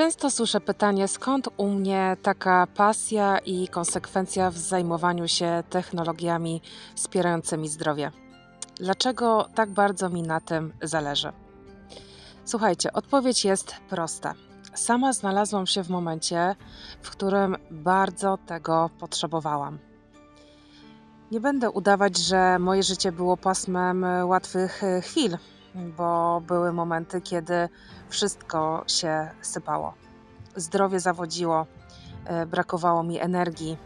Często słyszę pytanie, skąd u mnie taka pasja i konsekwencja w zajmowaniu się technologiami wspierającymi zdrowie? Dlaczego tak bardzo mi na tym zależy? Słuchajcie, odpowiedź jest prosta. Sama znalazłam się w momencie, w którym bardzo tego potrzebowałam. Nie będę udawać, że moje życie było pasmem łatwych e, chwil, bo były momenty, kiedy wszystko się sypało. Zdrowie zawodziło, e, brakowało mi energii,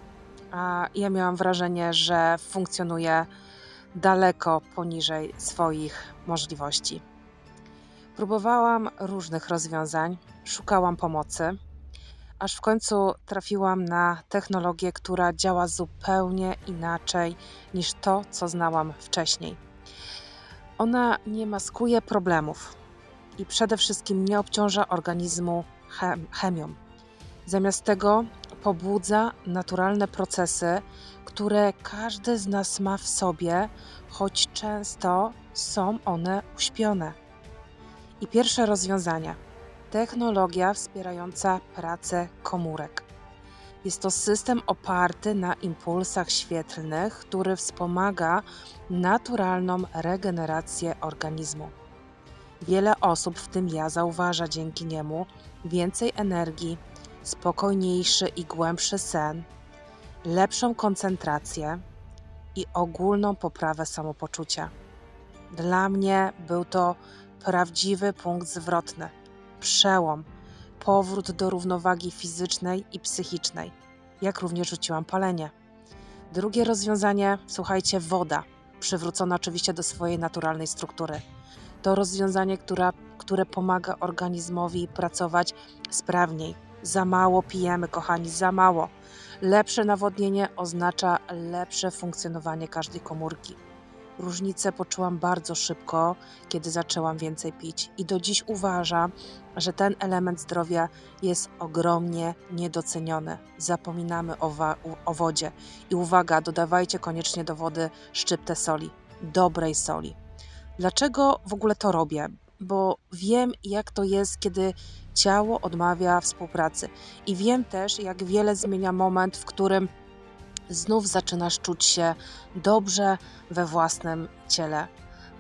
a ja miałam wrażenie, że funkcjonuję daleko poniżej swoich możliwości. Próbowałam różnych rozwiązań, szukałam pomocy, aż w końcu trafiłam na technologię, która działa zupełnie inaczej niż to, co znałam wcześniej. Ona nie maskuje problemów i przede wszystkim nie obciąża organizmu chem- chemią. Zamiast tego pobudza naturalne procesy, które każdy z nas ma w sobie, choć często są one uśpione. I pierwsze rozwiązanie technologia wspierająca pracę komórek. Jest to system oparty na impulsach świetlnych, który wspomaga naturalną regenerację organizmu. Wiele osób, w tym ja, zauważa dzięki niemu więcej energii, spokojniejszy i głębszy sen, lepszą koncentrację i ogólną poprawę samopoczucia. Dla mnie był to prawdziwy punkt zwrotny, przełom, powrót do równowagi fizycznej i psychicznej, jak również rzuciłam palenie. Drugie rozwiązanie, słuchajcie, woda, przywrócona oczywiście do swojej naturalnej struktury. To rozwiązanie, która, które pomaga organizmowi pracować sprawniej. Za mało pijemy, kochani, za mało. Lepsze nawodnienie oznacza lepsze funkcjonowanie każdej komórki. Różnicę poczułam bardzo szybko, kiedy zaczęłam więcej pić, i do dziś uważam, że ten element zdrowia jest ogromnie niedoceniony. Zapominamy o, o wodzie. I uwaga, dodawajcie koniecznie do wody szczyptę soli, dobrej soli. Dlaczego w ogóle to robię? Bo wiem, jak to jest, kiedy ciało odmawia współpracy. I wiem też, jak wiele zmienia moment, w którym znów zaczynasz czuć się dobrze we własnym ciele.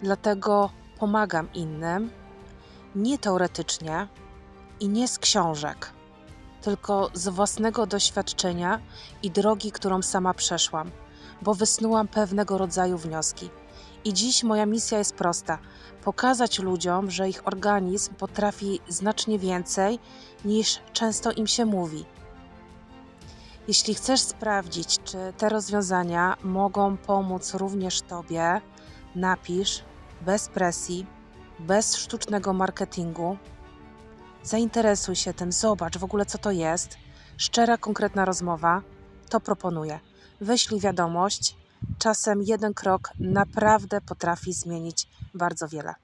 Dlatego pomagam innym, nie teoretycznie i nie z książek, tylko z własnego doświadczenia i drogi, którą sama przeszłam, bo wysnułam pewnego rodzaju wnioski. I dziś moja misja jest prosta: pokazać ludziom, że ich organizm potrafi znacznie więcej niż często im się mówi. Jeśli chcesz sprawdzić, czy te rozwiązania mogą pomóc również Tobie, napisz bez presji, bez sztucznego marketingu. Zainteresuj się tym, zobacz w ogóle, co to jest. Szczera, konkretna rozmowa to proponuję. Wyślij wiadomość. Czasem jeden krok naprawdę potrafi zmienić bardzo wiele.